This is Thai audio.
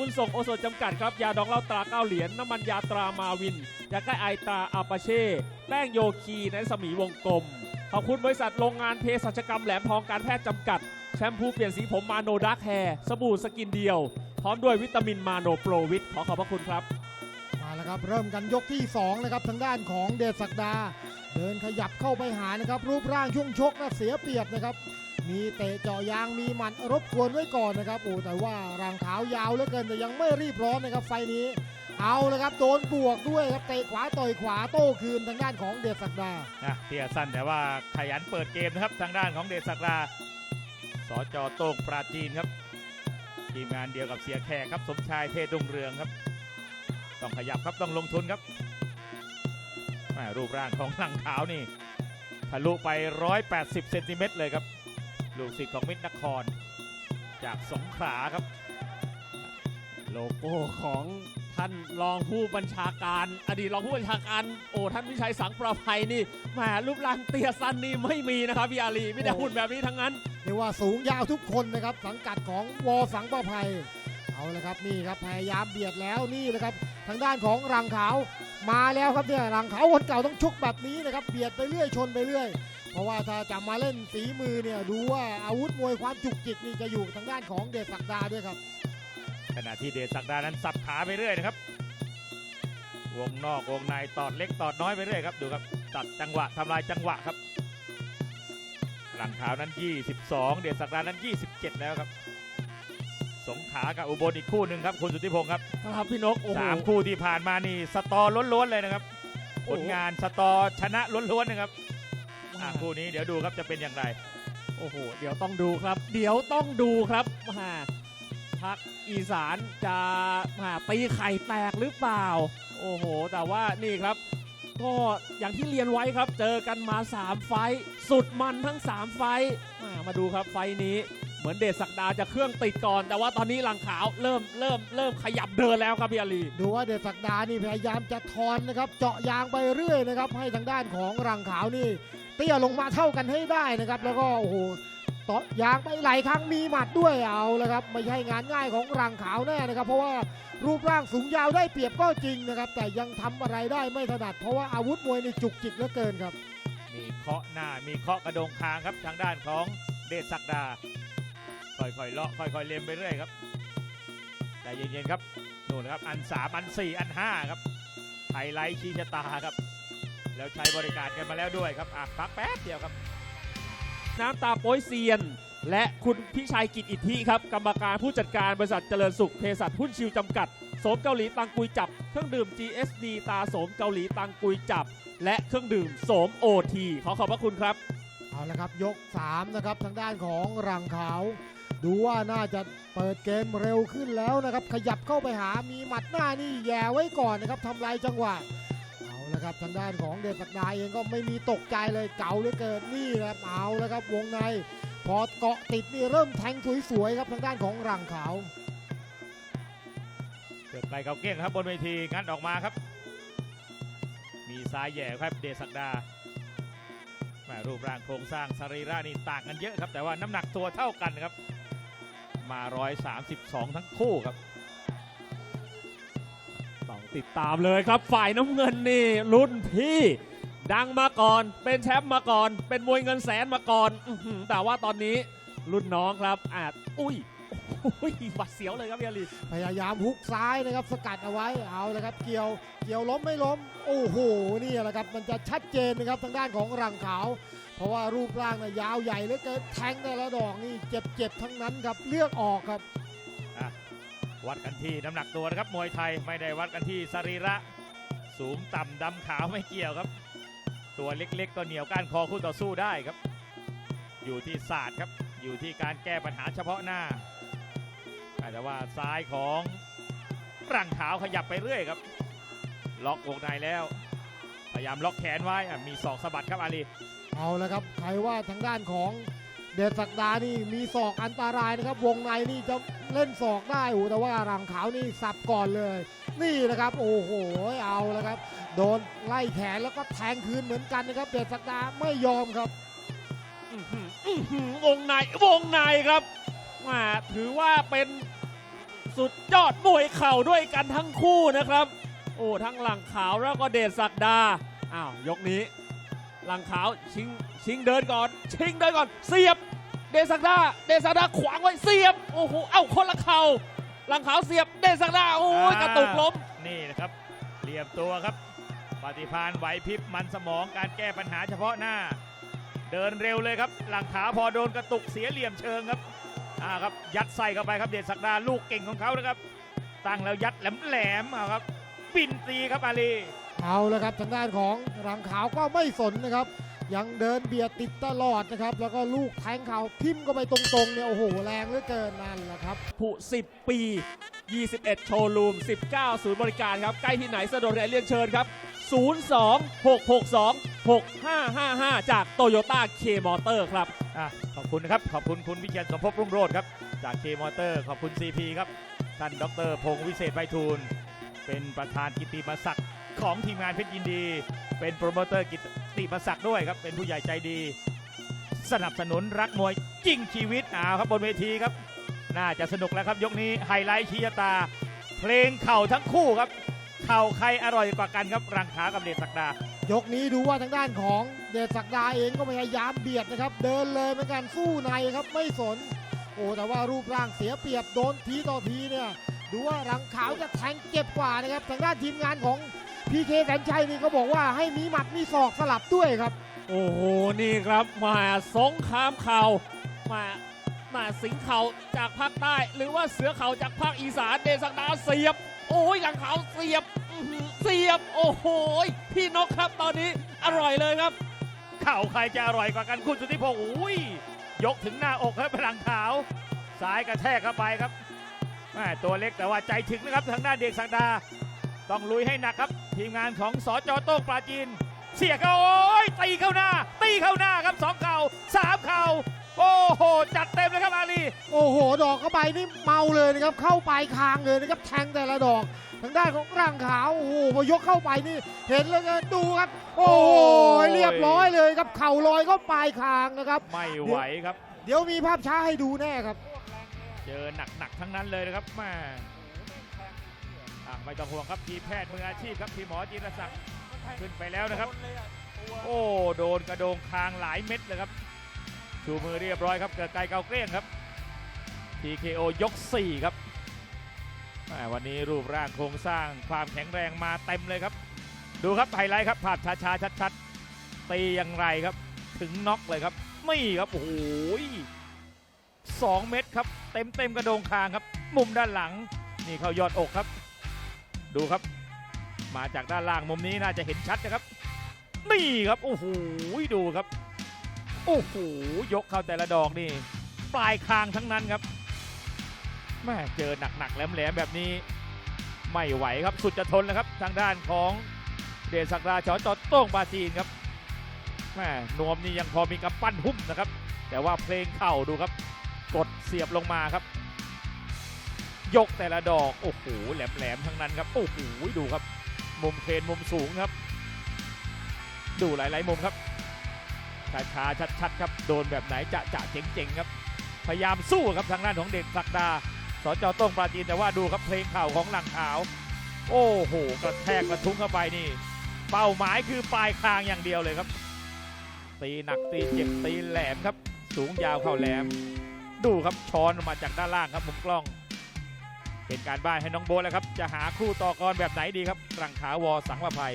บุญส่งโอโซนจำกัดครับ ยาดองเหล้าตราเก้าเหรียญน้ำมันยาตรามาวินยาแก้ไอตราอาปาเช่ แป้งโยคีในสมีวงกลม ขอบคุณบริษัทโรงงานเภสัชกรรมแหลมทองการแพทย์จำกัด แชมพูเปลี่ยนสีผมมาโนดักแฮร์สบู่สกินเดียว พร้อมด้วยวิตามินมาโนโปรวิตขอขอบพระคุณครับ มาแล้วครับ เริ่มกันยกที่2นะครับทางด้านของเดชศักดา เดินขยับเข้าไปหานะครับรูปร่างช่วงชกนะเสียเปรียบนะครับ มีเตะเจาะยางมีหมัดรบกวนไว้ก่อนนะครับโอ้แต่ว่ารางเท้ายาวเหลือเกินแต่ยังไม่รีบร้อนนะครับไฟนี้ เอาละครับโดนบวกด้วยครับเตะขวาต่อยขวาโต้คืนทางด้านของเดชศักดานะเตียสั้นแต่ว่าขยันเปิดเกมนะครับทางด้านของเดชศักดาสจโต้งปราจีนครับทีมงานเดียวกับเสียแขกครับสมชายเทศรุ่งเรืองครับ ต้องขยับครับต้องลงทุนครับรูปร่างของหลังขาวนี่ทะลุไป 180 เซนติเมตรเลยครับ ลูกศิษย์ของมิตรนคร จากสงขลาครับ โลโก้ของท่านรองผู้บัญชาการ อดีตรองผู้บัญชาการโอ้ท่านวิชัยสังประภัยนี่แหมรูปร่างเตี้ยสั้นนี่ไม่มีนะครับพี่อาลีไม่ได้หุ่นแบบนี้ทั้งนั้นเรียกว่าสูงยาวทุกคนนะครับ สังกัดของวอสังประภัยเอาละครับนี่ครับพยายามเบียดแล้วนี่นะครับทางด้านของรังขาวมาแล้วครับเนี่ยรังขาวคนเก่าต้องชกแบบนี้นะครับเบียดไปเรื่อยชนไปเรื่อย เพราะว่าถ้าจะมาเล่นฝีมือเนี่ยดูว่าอาวุธมวยความจุกจิกนี่จะอยู่ทางด้านของเดชศักดาด้วยครับ ขณะที่เดชศักดานั้นสับขาไปเรื่อยนะครับ วงนอกวงในตอดเล็กตอดน้อยไปเรื่อยครับดูครับตัดจังหวะทำลายจังหวะครับ หลังขาวนั้น 22 เดชศักดานั้น 27 แล้วครับสงขลากับอุบลอีกคู่หนึ่งครับคุณสุทธิพงศ์ครับครับพี่นกโอ้โหสามคู่ที่ผ่านมานี่สตอล้วนๆเลยนะครับโอ้ผโหลงานสตอชนะล้วนๆนะครับ อะคู่นี้เดี๋ยวดูครับจะเป็นอย่างไร โอ้โห เดี๋ยวต้องดูครับ เดี๋ยวต้องดูครับมาพักอีสานจะมาตีไข่แตกหรือเปล่า โอ้โห แต่ว่านี่ครับ ก็อย่างที่เรียนไว้ครับ เจอกันมา 3 ไฟท์สุดมันทั้ง 3 ไฟท์อ่ามาดูครับไฟท์นี้เหมือนเดชศักดาจะเครื่องติดก่อน แต่ว่าตอนนี้หลังขาวเริ่มเริ่มเริ่มขยับเดินแล้วครับพี่อาลีดูว่าเดชศักดานี่พยายามจะทอนนะครับ เจาะยางไปเรื่อยนะครับ ให้ทางด้านของรังขาวนี่ เตี้ยลงมาเท่ากันให้ได้นะครับ แล้วก็โอ้โหตาะยางไปหลายครั้งมีหมัดด้วยเอาแล้วครับไม่ใช่งานง่ายของรังขาวแน่นะครับ เพราะว่ารูปร่างสูงยาวได้เปรียบก็จริงนะครับ แต่ยังทำอะไรได้ไม่ถนัดเพราะว่าอาวุธมวยนี่จุกจิกเหลือเกินครับ มีเคาะหน้ามีเคาะกระดงคางครับทางด้านของเดชศักดา ค่อยๆเลาะค่อยๆเล็มไปเรื่อยครับใจเย็นๆครับนู่นนะครับอัน3อัน4อัน5ครับไฮไลท์ชี้ชะตาครับ แล้วใช้บริการกันมาแล้วด้วยครับอะพักแป๊บเดียวครับ น้ำตาโป้ยเซียน และคุณพิชัยกิจอิทธิครับ กรรมการผู้จัดการบริษัทเจริญสุขเภสัชหุ้นชิวจำกัดโสมเกาหลีตังกุยจับ เครื่องดื่ม GSD ตาโสมเกาหลีตังกุยจับ และเครื่องดื่มโสมโอทีขอขอบพระคุณครับ เอาละครับยก 3 นะครับทางด้านของรังขาว ดูว่าน่าจะเปิดเกมเร็วขึ้นแล้วนะครับ ขยับเข้าไปหามีหมัดหน้านี่แย่ไว้ก่อนนะครับทำลายจังหวะ เอาละครับทางด้านของเดชศักดาเองก็ไม่มีตกใจเลยเก่าเหลือเกินนี่นะครับเอาละครับวงในพอเกาะติดนี่เริ่มแทงสวยๆครับทางด้านของรังขาวเกิดไกลเกาเก้งครับบนเวทีงัดออกมาครับ มีซ้ายแย่ครับเดชศักดาแม่รูปร่างโครงสร้างสรีระนี่ต่างกันเยอะครับ แต่ว่าน้ำหนักตัวเท่ากันครับ มา 132 ทั้งคู่ครับ ติดตามเลยครับฝ่ายน้ำเงินนี่รุ่นพี่ ดังมาก่อน เป็นแชมป์มาก่อน เป็นมวยเงินแสนมาก่อนอื้อหือแต่ว่าตอนนี้รุ่นน้องครับอาจอุ้ยอุ้ยบัดเสียวเลยครับพี่อาลีพยายามฮุกซ้ายนะครับสกัดเอาไว้เอาเละครับเกี่ยวเกี่ยวล้มไม่ล้ม โอ้โหนี่แหละครับมันจะชัดเจนนะครับทางด้านของรังขาว เพราะว่ารูปร่างน่ะยาวใหญ่เหลือเกินแทงแต่ละดอกนี่เจ็บเจ็บๆทั้งนั้นครับเลือกออกครับ วัดกันที่น้ำหนักตัวนะครับมวยไทยไม่ได้วัดกันที่สรีระ สูงต่ำดำขาวไม่เกี่ยวครับ ตัวเล็กๆ ก็เหนียวก้านคอคู่ต่อสู้ได้ครับ อยู่ที่ศาสตร์ครับอยู่ที่การแก้ปัญหาเฉพาะหน้าแต่ว่าซ้ายของรังขาวขยับไปเรื่อยครับ ล็อกวงในแล้ว พยายามล็อกแขนไว้มีศอกสะบัดครับอาลีเอาละครับใครว่าทางด้านของ เดชศักดานี่มีศอกอันตรายนะครับ วงในนี่จะเล่นศอกได้โอ้แต่ว่ารังขาวนี่สับก่อนเลย นี่นะครับ โอ้โหเอาละครับ โดนไล่แขนแล้วก็แทงคืนเหมือนกันนะครับ เดชศักดาไม่ยอมครับวงในวงในครับมาถือว่าเป็นสุดยอดมวยเข่าด้วยกันทั้งคู่นะครับ โอ้ทั้งหลังขาวแล้วก็เดชศักดาอ้าวยกนี้ หลังขาวชิงชิงเดินก่อน ชิงเดินก่อน เสียบ เดชศักดาเดชศักดาขวางไว้เสียบโอ้โหเอ้าคนละเข่าหลังขาวเสียบเดชศักดาโอ้ยกระตุกล้มนี่นะครับเหลี่ยมตัวครับ ปฏิพานไหวพริบมันสมองการแก้ปัญหาเฉพาะหน้า เดินเร็วเลยครับ หลังขาพอโดนกระตุกเสียเหลี่ยมเชิงครับอ่าครับยัดใส่เข้าไปครับเดชศักดาลูกเก่งของเขานะครับ ตั้งแล้วยัดแหลมแหลมครับ ปินตีครับอาลี เอาละครับทางด้านของรังขาวก็ไม่สนนะครับ ยังเดินเบียดติดตลอดนะครับ แล้วก็ลูกแทงเข่าทิ่มก็ไปตรงๆเนี่ยโอ้โหแรงเหลือเกินนั่นแหละครับ ผู้10 ปี 21 โชว์รูม 19 ศูนย์บริการครับ ใกล้ที่ไหนสะดวกไหนเรียนเชิญครับ 02-662-6555 จากโตโยต้าเคมอเตอร์ครับ อะขอบคุณนะครับ ขอบคุณคุณวิเชียรสมภพรุ่งโรจน์ครับ จากเคมอเตอร์ ขอบคุณ CP ครับ ท่านดรพงศ์วิเศษไพฑูรย์เป็นประธานกิตติมศักดิ์ ของทีมงานเพชรยินดี เป็นโปรโมเตอร์กิตติมศักดิ์ด้วยครับ เป็นผู้ใหญ่ใจดี สนับสนุนรักมวยจริงชีวิตอ้าวครับบนเวทีครับ น่าจะสนุกแล้วครับยกนี้ไฮไลท์ชี้ตา เพลงเข่าทั้งคู่ครับ เข่าใครอร่อยกว่ากันครับรังขากับเดชศักดายกนี้ดูว่าทางด้านของเดชศักดาเองก็พยายามเบียดนะครับ เดินเลยเหมือนกันสู้ในครับไม่สน โอ้แต่ว่ารูปร่างเสียเปรียบโดนทีต่อทีเนี่ยดูว่ารังขาวจะแทงเจ็บกว่านะครับทางด้านทีมงานของ พีเคแสนชัยนี่ก็บอกว่าให้มีหมัดมีศอกสลับด้วยครับ โอ้โห นี่ครับมาสงครามเข่ามามาสิงห์เข่าจากภาคใต้ หรือว่าเสือเข่าจากภาคอีสานเดชศักดาเสียบ โอ้ยหลังเขาเสียบอื้อหือเสียบ โอ้โหพี่นกครับตอนนี้อร่อยเลยครับเข่าใครจะอร่อยกว่ากันคุณสุทธิพงศ์อุ้ยยกถึงหน้าอกครับพลังขาวซ้ายกระแทกเข้าไปครับแม่ตัวเล็กแต่ว่าใจถึงนะครับทางด้านเด็กสักดา ต้องลุยให้หนักครับ ทีมงานของสจโต้งปราจีน เสียเขาโอ้ยตีเข้าหน้า ตีเข้าหน้าครับสองเข่าสามเข่าโอ้โห จัดเต็มเลยครับอาลีโอ้โห ดอกเข้าไปนี่เมาเลยนะครับ เข้าปลายคางเลยนะครับ แทงแต่ละดอก ทางด้านของร่างขาว โอ้โหพอยกเข้าไปนี่ เห็นแล้วก็ดูครับ โอ้โห เรียบร้อยเลยครับ เข่าลอยเข้าปลายคางนะครับ ไม่ไหวครับ เดี๋ยวมีภาพช้าให้ดูแน่ครับ เจอหนักๆทั้งนั้นเลยนะครับแม่อะ ไม่ต้องห่วงครับทีมแพทย์มืออาชีพครับทีมหมอจีรศักดิ์ขึ้นไปแล้วนะครับ โอ้โดนกระโดงคางหลายเม็ดเลยครับชูมือเรียบร้อยครับเกิดไกลเกาเกลี้ยงครับ TKO ยก 4 ครับวันนี้รูปร่างโครงสร้างความแข็งแรงมาเต็มเลยครับ ดูครับไฮไลท์ครับภาพช้าๆชัดๆตีอย่างไรครับ ถึงน็อกเลยครับ ไม่ครับโอ้โห2เม็ดครับ เต็มเต็มๆกระโดงคางครับ มุมด้านหลัง นี่เข้ายอดอกครับ ดูครับ มาจากด้านล่างมุมนี้น่าจะเห็นชัดนะครับ นี่ครับโอ้โหดูครับ โอ้โหยกเข้าแต่ละดอกนี่ ปลายคางทั้งนั้นครับแม่เจอหนักๆแหลมๆแบบนี้ ไม่ไหวครับสุดจะทนแล้วครับ ทางด้านของเดชศักดาจอจอโต้งปาจีนครับแม่นวมนี่ยังพอมีกำปั้นหุ้มนะครับ แต่ว่าเพลงเข่าดูครับ กดเสียบลงมาครับ ยกแต่ละดอก โอ้โหแหลมๆทั้งนั้นครับ โอ้โหดูครับ มุมเคนมุมสูงครับ ดูหลายๆมุมครับช้าๆชัดๆครับโดนแบบไหนจะจะเจ๋งๆครับ พยายามสู้ครับทางด้านของเด็กศักดาสจต้งปราจีนแต่ว่าดูครับเพลงเข่าของหลังขาว โอ้โหกระแทกกระทุ้งเข้าไปนี่ เป้าหมายคือปลายคางอย่างเดียวเลยครับ ตีหนักตีเจ็บตีแหลมครับ สูงยาวเข้าแหลม ดูครับช้อนออกมาจากด้านล่างครับมุมกล้อง เป็นการบ้านให้น้องโบ๊ทแล้วครับ จะหาคู่ต่อกรแบบไหนดีครับรังขาวอสังวะภัย